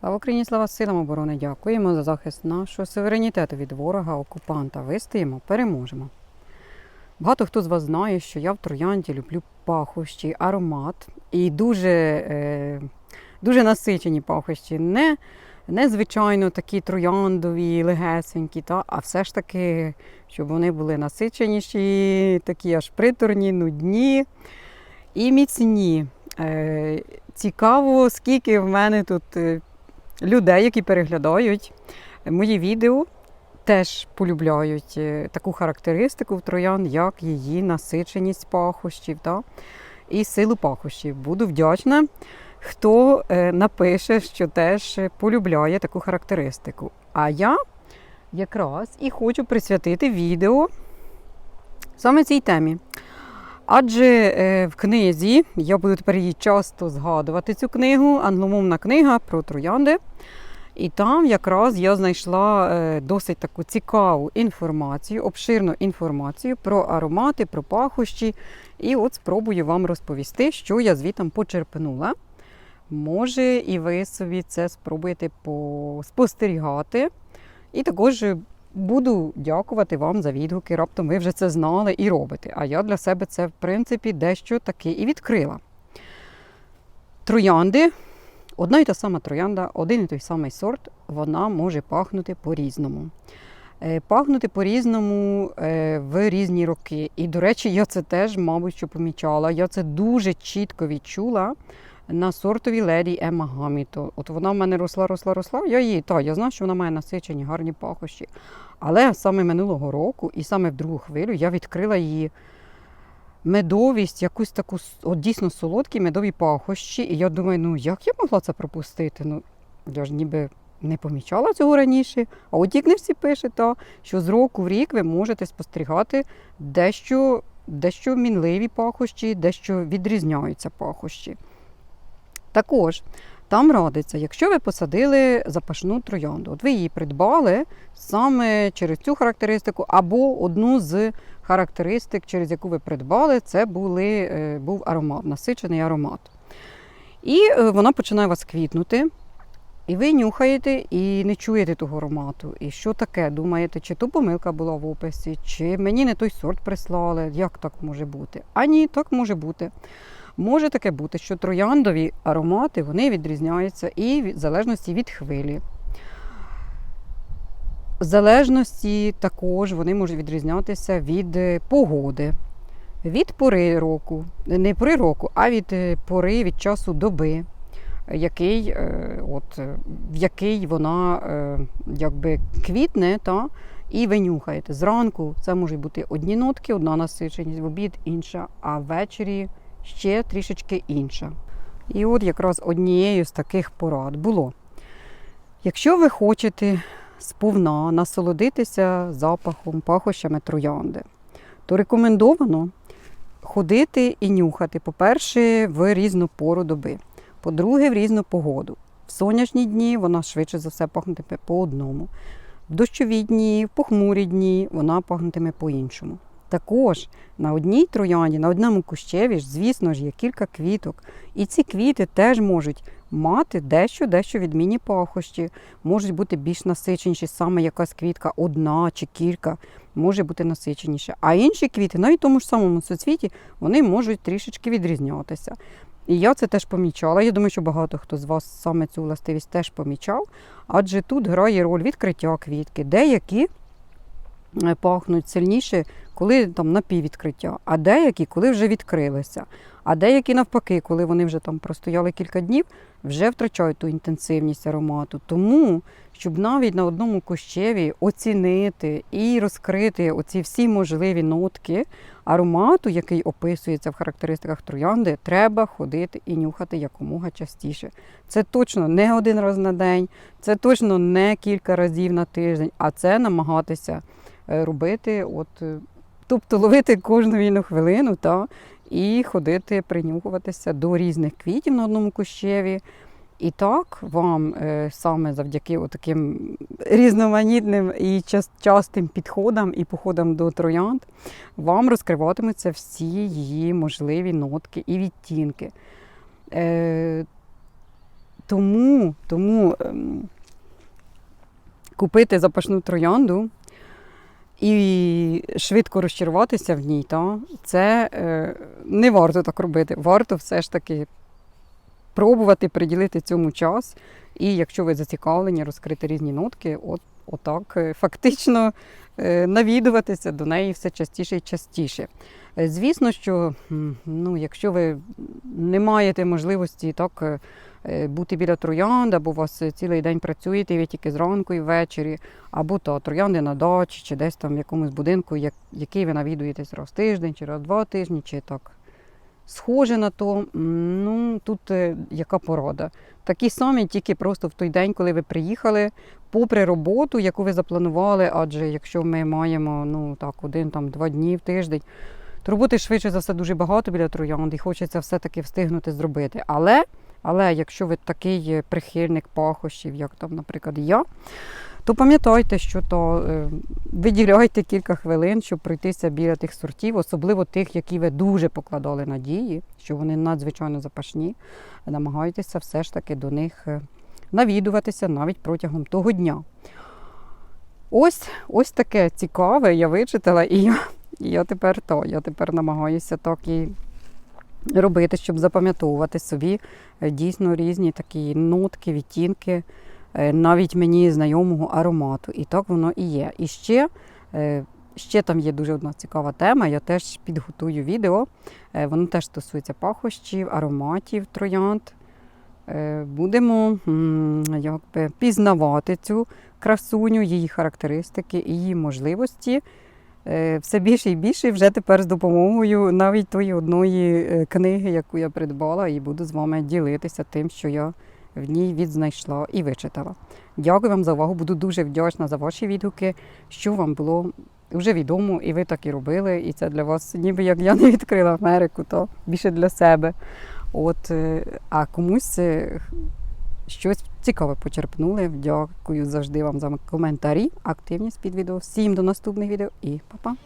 Слава Україні, слава силам оборони! Дякуємо за захист нашого суверенітету від ворога, окупанта. Вистоїмо, переможемо. Багато хто з вас знає, що я в троянді люблю пахощі, аромат і дуже, е, дуже насичені пахощі. Не, не звичайно такі трояндові, легесенькі, та, а все ж таки, щоб вони були насиченіші, такі аж приторні, нудні і міцні. Е, цікаво, скільки в мене тут е, людей, які переглядають мої відео, теж полюбляють е, таку характеристику в троян, як її насиченість пахощів та, і силу пахощів. Буду вдячна, хто е, напише, що теж полюбляє таку характеристику. А я якраз і хочу присвятити відео саме цій темі. Адже е, в книзі я буду тепер її часто згадувати цю книгу, англомовна книга про троянди. І там якраз я знайшла е, досить таку цікаву інформацію, обширну інформацію про аромати, про пахощі. І от спробую вам розповісти, що я звітом почерпнула. Може, і ви собі це спробуєте спостерігати. І також буду дякувати вам за відгуки. Раптом ви вже це знали і робите. А я для себе це, в принципі, дещо таки і відкрила. Троянди, одна і та сама троянда, один і той самий сорт, вона може пахнути по-різному. Е, Пахнути по-різному е, в різні роки. І, до речі, я це теж, мабуть, що помічала. Я це дуже чітко відчула на сортовій леді Ема Гаміто. От вона в мене росла, росла, росла. Я її, та, я знаю, що вона має насичені, гарні пахощі. Але саме минулого року, і саме в другу хвилю, я відкрила її медовість, якусь таку от дійсно солодкі медові пахощі. І я думаю, ну як я могла це пропустити? Ну, я ж ніби не помічала цього раніше. А у тій книжці пише, та, що з року в рік ви можете спостерігати дещо, дещо мінливі пахощі, дещо відрізняються пахощі. Також там радиться, якщо ви посадили запашну троянду, от ви її придбали саме через цю характеристику, або одну з характеристик, через яку ви придбали, це були, е, був аромат, насичений аромат. І е, вона починає вас квітнути. І ви нюхаєте і не чуєте того аромату. І що таке? Думаєте, чи то помилка була в описі, чи мені не той сорт прислали? Як так може бути? А ні, так може бути. Може таке бути, що трояндові аромати вони відрізняються і в залежності від хвилі. В залежності також вони можуть відрізнятися від е, погоди, від пори року, не пори року, а від е, пори від часу доби, який, е, от, в який вона якби квітне, та, і ви нюхаєте. Зранку це можуть бути одні нотки, одна насиченість, в обід інша, а ввечері ще трішечки інша. І от якраз однією з таких порад було. Якщо ви хочете сповна насолодитися запахом, пахощами троянди, то рекомендовано ходити і нюхати, по-перше, в різну пору доби. По-друге, в різну погоду. В сонячні дні вона швидше за все пахнутиме по одному. В дощові дні, в похмурі дні вона пахнутиме по-іншому. Також на одній троянді, на одному кущеві, звісно ж, є кілька квіток. І ці квіти теж можуть мати дещо-дещо відмінні пахощі, можуть бути більш насиченіші, саме якась квітка, одна чи кілька, може бути насиченіша. А інші квіти, навіть тому ж самому соцвіті, вони можуть трішечки відрізнятися. І я це теж помічала. Я думаю, що багато хто з вас саме цю властивість теж помічав, адже тут грає роль відкриття квітки. Деякі пахнуть сильніше, коли там напіввідкриття, а деякі, коли вже відкрилися. А деякі навпаки, коли вони вже там простояли кілька днів, вже втрачають ту інтенсивність аромату. Тому, щоб навіть на одному кущеві оцінити і розкрити оці всі можливі нотки аромату, який описується в характеристиках троянди, треба ходити і нюхати якомога частіше. Це точно не один раз на день, це точно не кілька разів на тиждень, а це намагатися е, робити. от е, Тобто ловити кожну вільну хвилину та, і ходити, принюхуватися до різних квітів на одному кущеві. І так вам е, саме завдяки таким різноманітним і частим підходам і походам до троянд, вам розкриватимуться всі її можливі нотки і відтінки. Е, тому, тому ем, купити запашну троянду і швидко розчаруватися в ній, та, це е, не варто так робити. Варто все ж таки пробувати приділити цьому час. І якщо ви зацікавлені розкрити різні нотки, от, отак е, фактично е, навідуватися до неї все частіше і частіше. Е, Звісно, що ну, якщо ви не маєте можливості так е, бути біля троянд, або у вас е, цілий день працюєте, і ви тільки зранку і ввечері, або то троянди на дачі, чи десь там в якомусь будинку, як, який ви навідуєтесь раз тиждень, чи раз два тижні, чи так схоже на то. Ну, тут е, яка порада. Такі самі, тільки просто в той день, коли ви приїхали, попри роботу, яку ви запланували, адже якщо ми маємо ну, так, один там, два дні в тиждень, то роботи швидше за все дуже багато біля троянд і хочеться все-таки встигнути зробити. Але, але якщо ви такий е, прихильник пахощів, як там, наприклад, я, то пам'ятайте, що то е, виділяйте кілька хвилин, щоб пройтися біля тих сортів, особливо тих, які ви дуже покладали надії, що вони надзвичайно запашні. Намагайтеся все ж таки до них е, навідуватися навіть протягом того дня. Ось, ось таке цікаве, я вичитала, і я, і я тепер то, я тепер намагаюся так і робити, щоб запам'ятовувати собі е, дійсно різні такі нотки, відтінки, е, навіть мені знайомого аромату. І так воно і є. І ще, е, ще там є дуже одна цікава тема. Я теж підготую відео. Воно теж стосується пахощів, ароматів троянд. Будемо якби, пізнавати цю красуню, її характеристики і її можливості. Е, Все більше і більше і вже тепер з допомогою навіть тої одної е, книги, яку я придбала, і буду з вами ділитися тим, що я в ній відзнайшла і вичитала. Дякую вам за увагу. Буду дуже вдячна за ваші відгуки, що вам було вже відомо, і ви так і робили. І це для вас, ніби як я не відкрила Америку, то більше для себе. От, е, а комусь щось цікаве почерпнули. Дякую завжди вам за коментарі, активність під відео. Всім до наступних відео і па-па!